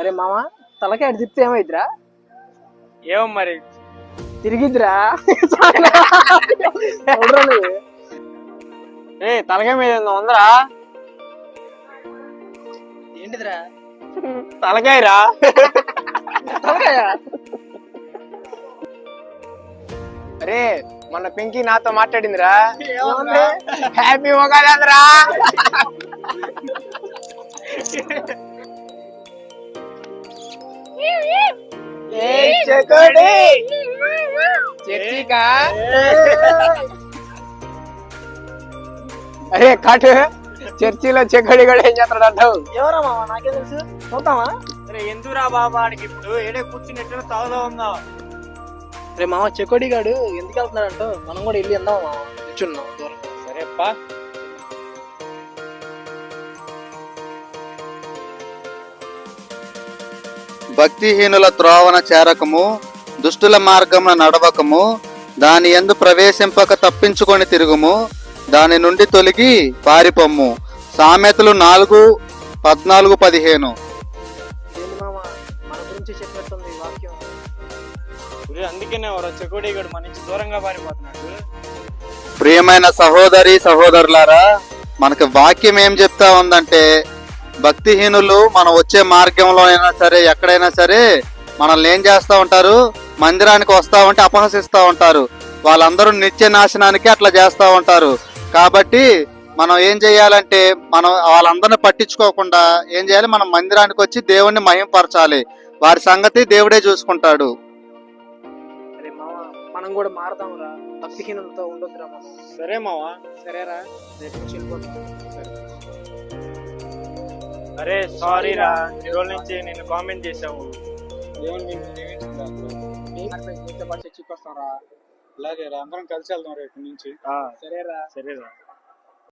అరే మామ తలకాయ తిప్పితే ఏమైద్దిరా? ఏమో మరి. తిరిగిద్దిరా? నువ్వు? ఏ తలకాయ మీద ఉందరా ఏంటిదిరా? తలకాయరా? తలకాయ? అరే మొన్న పింకీ నాతో మాట్లాడిందిరా? హ్యాపీ ఉగాది అందరా అరే కట్. చర్చిలో చెక్కడి కూడా ఏం చేస్తాడు అంటావు? ఎవరా మామ? నాకే తెలుసు? చూద్దామా అరే ఎందుకురా బాబా ఆడికి ఇప్పుడు? ఏడే కూర్చుని ఎట్లా తాగుదా ఉందా? రే మామ చెకోడి గాడు ఎందుకు వెళ్తున్నాడంటో మనం కూడా వెళ్ళి వెళ్దాం మామ. కూర్చున్నాం. దూరం సరే భక్తిహీనుల త్రోవన చేరకము దుష్టుల మార్గమున నడవకము దాని ఎందు ప్రవేశింపక తప్పించుకొని తిరుగుము దాని నుండి తొలగి పారిపొమ్ము. సామెతలు నాలుగు పద్నాలుగు పదిహేను. ప్రియమైన సహోదరి సహోదరులారా మనకి వాక్యం ఏం చెప్తా ఉందంటే భక్తిహీనులు మనం వచ్చే మార్గంలో అయినా సరే ఎక్కడైనా సరే మనల్ని ఏం చేస్తా ఉంటారు? మందిరానికి వస్తా ఉంటే అపహసిస్తా ఉంటారు. వాళ్ళందరూ నిత్య నాశనానికి అట్లా చేస్తా ఉంటారు. కాబట్టి మనం ఏం చేయాలంటే మనం వాళ్ళందరిని పట్టించుకోకుండా ఏం చేయాలి? మనం మందిరానికి వచ్చి దేవుణ్ణి మహింపరచాలి. వారి సంగతి దేవుడే చూసుకుంటాడు. మనం కూడా మారదాంరా భక్తిహీనులతో ఉండొద్దురా మనం. సరే మావా. సరేరా? రేపు అరే సారీ రా. ఈ రోజు నుంచి నేను కామెంట్ చేసావు అలాగే రా అందరం కలిసి వెళ్దాం రేపు నుంచి. సరేరా. సరేరా.